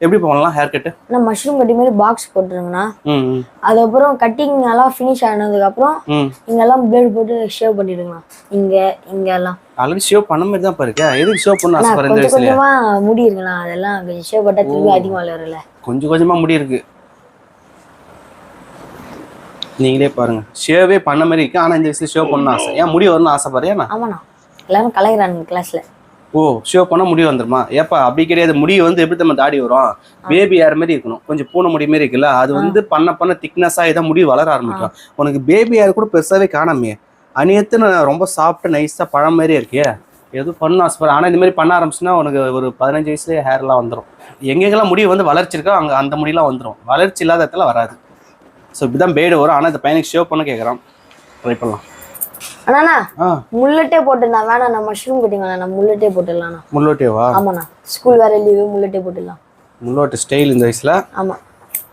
எப்படி பண்ணலாம் hair cut ஆனால் மஷ்ரூம் கட்டி மாதிரி பாக்ஸ் போட்டுருங்கண்ணா. அதுக்கப்புறம் கட்டிங் எல்லாம் ஃபினிஷ் ஆனதுக்கப்புறம் ம். இங்கெல்லாம் பிளேடு போட்டு ஷேவ் பண்ணிடுங்கண்ணா. இங்கே இங்கெல்லாம். ஆல்ரெடி ஷேவ் பண்ண மாதிரி தான் பாருக்க எதுக்கு ஷேவ் பண்ண ஆசைப்படுற இந்த கொஞ்சம் கொஞ்சமாக முடி இருக்குண்ணா. அதெல்லாம் கொஞ்சம் ஷேவ் பண்ணால் திரும்பி அதிகமாக வளரல கொஞ்சம் கொஞ்சமா முடி இருக்கு. நீங்களே பாருங்க. ஷேவே பண்ண மாதிரி இருக்கு. ஆனா இந்த வயசுல ஷேவ் பண்ண ஆசை. ஏன் முடி வரணும்னு ஆசைப்படுறியா நான் ஆமாண்ணா. எல்லாரும் கலைகிறானுங்க கிளாஸில் ஓ ஷேவ் பண்ணா முடி வந்துருமா? ஏப்பா அப்படி கிடையாது. முடி வந்து எப்படி நம்ம தாடி வரும்? பேபி ஹேர் மாதிரி இருக்கணும். கொஞ்சம் பூனை முடி மாதிரி இருக்குல்ல அது வந்து பண்ண பண்ண திக்னஸா இதை முடி வளர ஆரம்பிக்கும். உனக்கு பேபி ஹேர் கூட பெருசாவே காணாமே அநியத்து நான் ரொம்ப சாப்பிட்டு நைஸா பழம் மாதிரியே இருக்கே. எதுவும் பண்ண ஆசைப்படுற ஆனா இந்த மாதிரி பண்ண ஆரம்பிச்சுன்னா உனக்கு ஒரு பதினஞ்சு வயசுலயே ஹேர்லாம் வந்துடும் எங்கெங்கெல்லாம் முடி வந்து வளர்ச்சி இருக்கோ அங்க அந்த முடியெல்லாம் வந்துடும் வளர்ச்சி இல்லாத இடத்துல வராது. ஸோ இப்படிதான் பேடு வரும். ஆனா இந்த பையனுக்கு ஷேவ் பண்ண கேட்குறான் ட்ரை பண்ணலாம். அண்ணா ஆ. முள்ளட்டே போட்டுடலாம். வேணாம் நான் மஷ்ரூம் கட்டிங்க நான் முள்ளட்டே போட்டுடலாண்ணா. முள்ளோட்டியவா? ஆமாண்ணா. ஸ்கூல் வேற லீவு முள்ளட்டே போட்டுடலாம். முள்ளோட்டு ஸ்டைல் இந்த வயசுல? ஆமாம்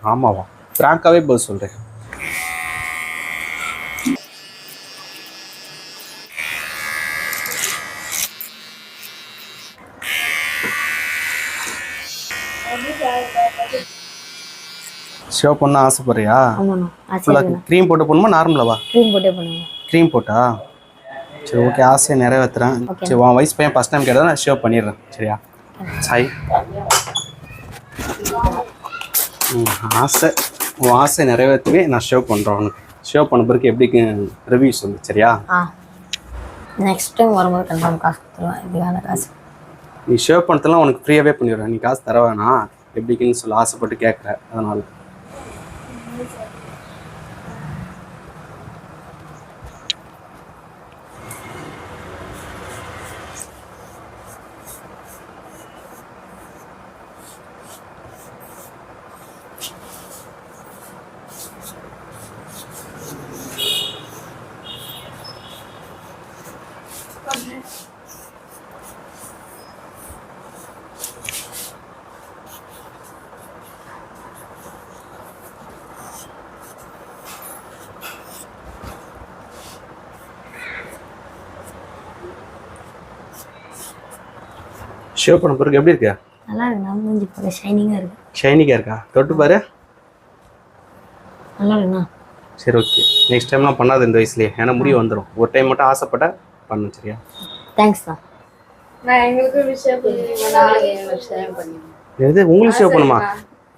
ஆமாவா. ஃப்ராங்காவே பதில் சொல்றேன். ஷேவ் பண்ண ஆசைப்படுறியா? ஆமாண்ணா. க்ரீம் போட்டு போடணுமா நார்மலாவா க்ரீம் போட்டே பண்ணுங்க க்ரீம் போட்டா? சரி ஓகே ஆசையை நிறைவேற்றுறேன் சரி உன் வயசு பையன் ஃபஸ்ட் டைம் கேட்டதை நான் ஷேவ் பண்ணிடுறேன். சரியா? சாய் ஆசை உன் ஆசை நிறைவேற்றவே நான் ஷேவ் பண்ணுறேன் உனக்கு. ஷேவ் பண்ண பிறகு எப்படி ரிவ்யூஸ் வந்து சரியா? நெக்ஸ்ட் டைம் வரும்போது கன்ஃபார்ம் காசு கொடுத்துருவேன். இதுக்கான காசு. நீ ஷேவ் பண்ணதெல்லாம் உனக்கு ஃப்ரீயாகவே பண்ணிடுறேன். நீ காசு தர வேணாம். எப்படிக்குன்னு சொல்ல ஆசைப்பட்டு கேட்குற. அதனால. ஷேவ் பண்ண பிறகு எப்படி இருக்க? நல்லா இருக்குண்ணா மூஞ்சி பார்க்க ஷைனிங்காக இருக்கு. ஷைனிக்காக இருக்கா? தொட்டு பாரு. நல்லா இருக்குண்ணா சரி ஓகே நெக்ஸ்ட் டைம்லாம் பண்ணாத இந்த வயசுலயே. ஏன்னா முடிவு வந்துடும் ஒரு டைம் மட்டும் ஆசைப்பட்ட பண்ணு சரியா? நான் எங்களுக்கு விஷயம் எது? உங்களுக்கு ஷேவ் பண்ணுமா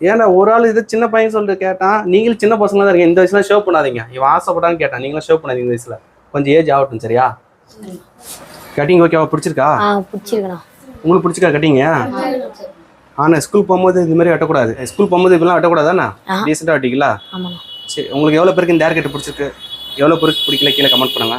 ஏன்னா ஒரு ஆள் இது சின்ன பையன் சொல்லிட்டு கேட்டான் நீங்களும் சின்ன பசங்க தான் இருக்கீங்க. இந்த வயசுல ஷேவ் பண்ணாதீங்க. இவன் ஆசைப்பட்டான்னு கேட்டான் நீங்களும் ஷேவ் பண்ணாதீங்க இந்த வயசுல. கொஞ்சம் ஏஜ் ஆகட்டும் சரியா? கட்டிங் ஓகேவா பிடிச்சிருக்கா? ஆ பிடிச்சிருக்குண்ணா. உங்களுக்கு பிடிச்சிருக்கா கட்டிங்க? ஆனால் ஸ்கூல் போகும்போது இது மாதிரி வெட்டக்கூடாது. ஸ்கூல் போகும்போது இப்படிலாம் வெட்டக்கூடாதாண்ணா? டீசெண்டாக வெட்டிங்களா சரி உங்களுக்கு எவ்வளோ பேருக்கு இந்த ஹேர் கட்டு பிடிச்சிருக்கு? எவ்வளோ பேருக்கு பிடிக்கல? கீழே கமெண்ட் பண்ணுங்க.